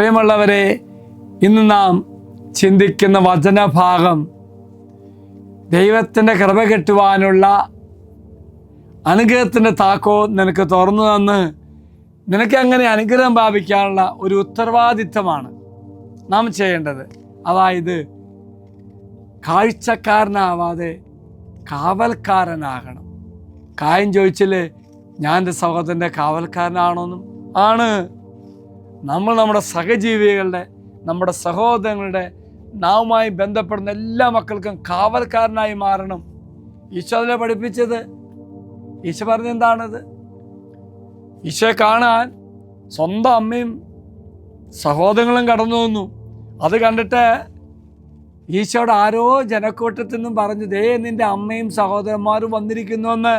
പ്രിയമുള്ളവരെ ഇന്ന് നാം ചിന്തിക്കുന്ന വചനഭാഗം ദൈവത്തിന്റെ കൃപ കെട്ടുവാനുള്ള അനുഗ്രഹത്തിന്റെ താക്കോ നിനക്ക് തുറന്നു തന്ന് നിനക്ക് അങ്ങനെ അനുഗ്രഹം പ്രാപിക്കാനുള്ള ഒരു ഉത്തരവാദിത്തമാണ് നാം ചെയ്യേണ്ടത്. അതായത് കാഴ്ചക്കാരനാവാതെ കാവൽക്കാരനാകണം. കായം ചോദിച്ചില്ലേ ഞാൻ എന്റെ സഹോദരന്റെ കാവൽക്കാരനാണോന്നും? ആണ്. നമ്മൾ നമ്മുടെ സഹജീവികളുടെ നമ്മുടെ സഹോദരങ്ങളുടെ നാവുമായി ബന്ധപ്പെടുന്ന എല്ലാ മക്കൾക്കും കാവൽക്കാരനായി മാറണം. ഈശോ അതിനെ പഠിപ്പിച്ചത്. ഈശോ പറഞ്ഞ എന്താണത്? ഈശോയെ കാണാൻ സ്വന്തം അമ്മയും സഹോദരങ്ങളും കടന്നു വന്നു. അത് കണ്ടിട്ട് ഈശോയുടെ ആരോ ജനക്കൂട്ടത്തിൽ നിന്നും പറഞ്ഞു ദേ നിന്റെ അമ്മയും സഹോദരന്മാരും വന്നിരിക്കുന്നുവെന്ന്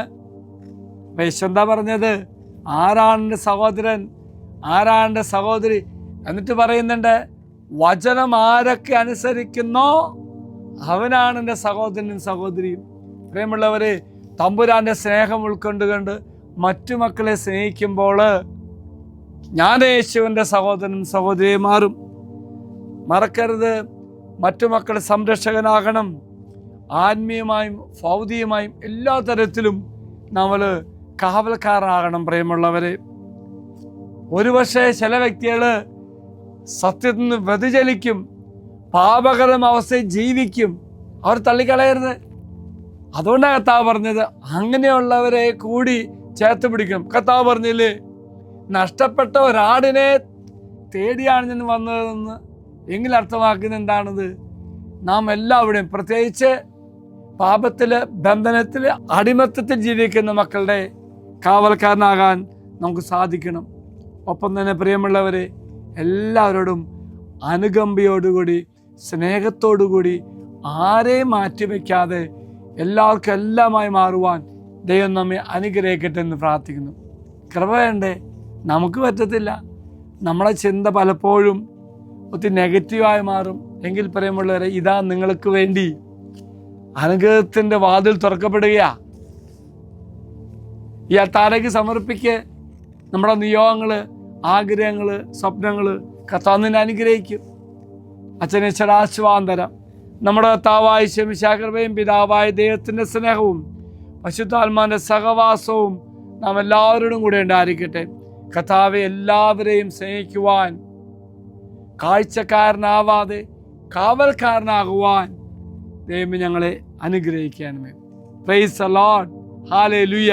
ഈശോ എന്താ പറഞ്ഞത്? ആരാണ് സഹോദരൻ? ആരാണ് എന്റെ സഹോദരി എന്നിട്ട് പറയുന്നുണ്ട് വചനം ആരൊക്കെ അനുസരിക്കുന്നോ അവനാണ് എന്റെ സഹോദരനും സഹോദരിയും. പ്രിയമുള്ളവരെ തമ്പുരാന്റെ സ്നേഹം ഉൾക്കൊണ്ടുകൊണ്ട് മറ്റു മക്കളെ സ്നേഹിക്കുമ്പോൾ ഞാൻ യേശുവിന്റെ സഹോദരനും സഹോദരിയെ മാറും. മറക്കരുത് മറ്റു മക്കൾ സംരക്ഷകനാകണം. ആത്മീയമായും ഭൗതികമായും എല്ലാ തരത്തിലും നമ്മൾ കാവൽക്കാരനാകണം പ്രിയമുള്ളവരെ. ഒരുപക്ഷെ ചില വ്യക്തികൾ സത്യത്തിൽ നിന്ന് വ്യതിചലിക്കും പാപകരം അവസ്ഥയിൽ ജീവിക്കും. അവർ തള്ളിക്കളയരുത്. അതുകൊണ്ടാണ് കത്താവ് പറഞ്ഞത് അങ്ങനെയുള്ളവരെ കൂടി ചേർത്ത് പിടിക്കണം. കത്താവ് പറഞ്ഞില്ലേ നഷ്ടപ്പെട്ട ഒരാടിനെ തേടിയാണ് ഞാൻ വന്നതെന്ന്. എങ്കിൽ അർത്ഥമാക്കുന്നത് എന്താണത്? നാം എല്ലാവരുടെയും പ്രത്യേകിച്ച് പാപത്തിൽ ബന്ധനത്തിൽ അടിമത്തത്തിൽ ജീവിക്കുന്ന മക്കളുടെ കാവൽക്കാരനാകാൻ നമുക്ക് സാധിക്കണം. ഒപ്പം തന്നെ പ്രിയമുള്ളവരെ എല്ലാവരോടും അനുകമ്പയോടുകൂടി സ്നേഹത്തോടുകൂടി ആരെയും മാറ്റിവെക്കാതെ എല്ലാവർക്കും എല്ലാമായി മാറുവാൻ ദൈവം നമ്മെ അനുഗ്രഹിക്കട്ടെ എന്ന് പ്രാർത്ഥിക്കുന്നു. കൃപ വേണ്ടേ? നമുക്ക് പറ്റത്തില്ല. നമ്മളെ ചിന്ത പലപ്പോഴും ഒത്തിരി നെഗറ്റീവായി മാറും. എങ്കിൽ പ്രിയമുള്ളവരെ ഇതാ നിങ്ങൾക്ക് വേണ്ടി അനുഗ്രഹത്തിന്റെ വാതിൽ തുറക്കപ്പെടുകയാ. ഈ അത്താരയ്ക്ക് സമർപ്പിക്ക് നമ്മുടെ നിയോഗങ്ങൾ ആഗ്രഹങ്ങൾ സ്വപ്നങ്ങൾ കത്താന്നിനെ അനുഗ്രഹിക്കും. അച്ഛനെ ചടാശ്വാന്തരം നമ്മുടെ കർത്താവായ ശമിശാകൃപയും പിതാവായ ദൈവത്തിന്റെ സ്നേഹവും പശുത്താത്മാന്റെ സഹവാസവും നാം എല്ലാവരോടും കൂടെ ഉണ്ടായിരിക്കട്ടെ. കഥാവെ എല്ലാവരെയും സ്നേഹിക്കുവാൻ കാഴ്ചക്കാരനാവാതെ കാവൽക്കാരനാകുവാൻ ദൈവം ഞങ്ങളെ അനുഗ്രഹിക്കാനുമേ പ്രൈസ് ലോഡ് ഹാലേ ലുയ